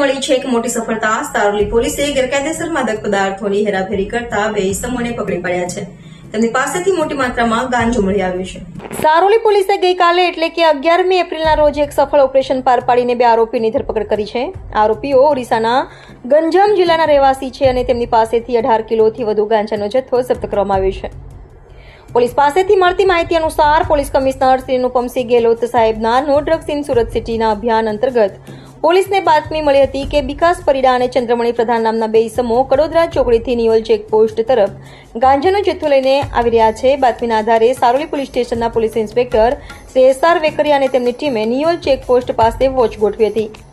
મળી છે એક મોટી સફળતા સારોલી પોલીસે ગેરકાયદેસર માદક પદાર્થોની હેરાફેરી કરતા બે ઇસમોને પકડી પડ્યા છે તેમની પાસેથી મોટી માત્રામાં ગાંજો મળી આવ્યું છે સારોલી પોલીસે ગઈકાલે એટલે કે અગિયારમી એપ્રિલના રોજ એક સફળ ઓપરેશન પાર પાડીને બે આરોપીની ધરપકડ કરી છે આરોપીઓ ઓરિસ્સાના ગંજામ જિલ્લાના રહેવાસી છે અને તેમની પાસેથી અઢાર કિલોથી વધુ ગાંજાનો જથ્થો જપ્ત કરવામાં આવ્યો છે પોલીસ પાસેથી મળતી માહિતી અનુસાર પોલીસ કમિશનર શ્રી અનુપમસિંહ ગેહલોત સાહેબના નો ડ્રગ્સ ઇન સુરત સિટીના અભિયાન અંતર્ગત પોલીસને બાતમી મળી હતી કે વિકાસ પરિડા અને ચંદ્રમણી પ્રધાન નામના બે ઇસમો કડોદરા ચોકડીથી નિયોલ ચેકપોસ્ટ તરફ ગાંજાનો જથ્થો લઈને આવી રહ્યા છે બાતમીના આધારે સારોલી પોલીસ સ્ટેશનના police inspector Shri S R Vekaria અને તેમની ટીમે નિયોલ ચેકપોસ્ટ પાસે વોચ ગોઠવી હતી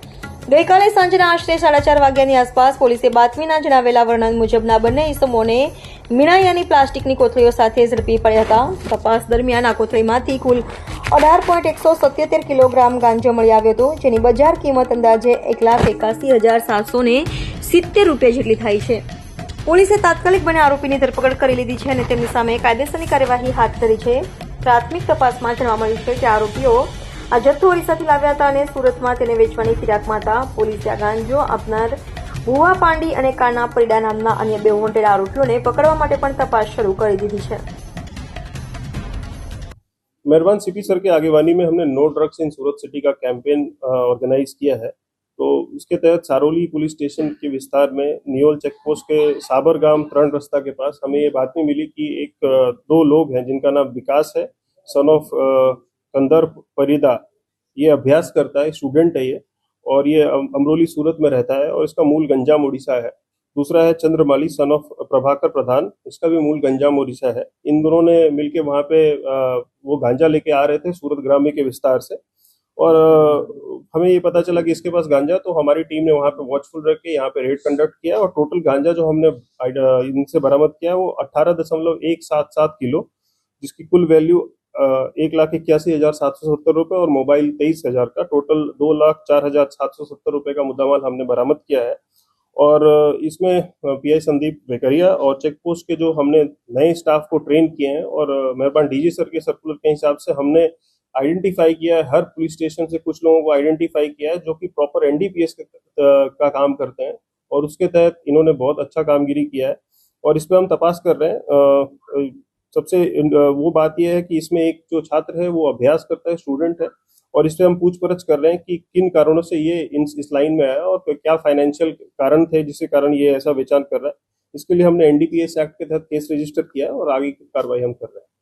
ગઈકાલે સાંજના આશરે સાડા ચાર વાગ્યાની આસપાસ પોલીસે બાતમીના જણાવેલા વર્ણન મુજબના બંને ઇસમોને મીણાયાની પ્લાસ્ટિકની કોથળીઓ સાથે ઝડપી પડ્યા હતા તપાસ દરમિયાન આ કોથળીમાંથી કુલ અઢાર પોઈન્ટ એકસો સત્યોતેર કિલોગ્રામ ગાંજો મળી આવ્યો હતો જેની બજાર કિંમત અંદાજે એક લાખ એકાસી હજાર સાતસો ને સિત્તેર રૂપિયા જેટલી થાય છે પોલીસે તાત્કાલિક બંને આરોપીની ધરપકડ કરી લીધી છે અને તેમની સામે કાયદેસરની કાર્યવાહી હાથ ધરી છે પ્રાથમિક તપાસમાં જાણવા મળ્યું છે કે આરોપીઓ અજો થોરી સથી લાવ્યા હતા અને સુરતમાં તેને વેચવાની કિરાત માતા પોલીસ આગંજો અપનાર હુવા પાંડી અને કાના પરિડા નામના અન્ય બે હોંટેરા રુટ્યોને પકડવા માટે પણ તપાસ શરૂ કરી દીધી છે મહેરબાન સીપી સર કે આગેવાની મેં હમણે no drugs in Surat city કા કેમ્પેન ઓર્ગેનાઇઝ કિયા હે તો ઉસકે તહત સારોલી પોલીસ સ્ટેશન કે વિસ્તાર મે ન્યુ ઓલ ચેકપોસ્ટ કે સાબર ગામ ટ્રાન્સ્વસ્તા કે પાસ હમે યે বাতમી મિલી કી એક દો લોગ હે જિનકા ના વિકાસ હે સન ઓફ कंदर परिदा ये अभ्यास करता है स्टूडेंट है ये और ये अमरोली सूरत में रहता है और इसका मूल गंजाम उड़ीसा है दूसरा है चंद्रमाली सन ऑफ प्रभाकर प्रधान इसका भी मूल गंजाम उड़ीसा है इन दोनों ने मिलके वहाँ पे वो गांजा लेके आ रहे थे सूरत ग्राम्य के विस्तार से और हमें ये पता चला कि इसके पास गांजा तो हमारी टीम ने वहाँ पे वॉचफुल रख के यहाँ पे रेड कंडक्ट किया और टोटल गांजा जो हमने इनसे बरामद किया वो अट्ठारह दशमलव एक सात सात किलो जिसकी कुल वैल्यू एक लाख इक्यासी हजार सात सौ सत्तर रुपए और मोबाइल तेईस हजार का टोटल दो लाख चार हजार सात सौ सत्तर रुपए का माल हमने बरामद किया है और इसमें पीआई संदीप बेकरिया और चेक पोस्ट के जो हमने नए स्टाफ को ट्रेन किए हैं और मेहरबान डीजी सर के सर्कुलर के हिसाब से हमने आइडेंटिफाई किया है हर पुलिस स्टेशन से कुछ लोगों को आइडेंटिफाई किया है जो कि प्रॉपर एनडीपीएस का, का, का काम करते हैं और उसके तहत इन्होंने बहुत अच्छा कामगिरी किया है और इस पर हम तपास कर रहे हैं सबसे वो बात यह है कि इसमें एक जो छात्र है वो अभ्यास करता है स्टूडेंट है और इस पर हम पूछ परछ कर रहे हैं कि किन कारणों से ये इस लाइन में आया और क्या फाइनेंशियल कारण थे जिसके कारण ये ऐसा विचार कर रहा है इसके लिए हमने एनडीपीएस एक्ट के तहत केस रजिस्टर किया है और आगे की कार्रवाई हम कर रहे हैं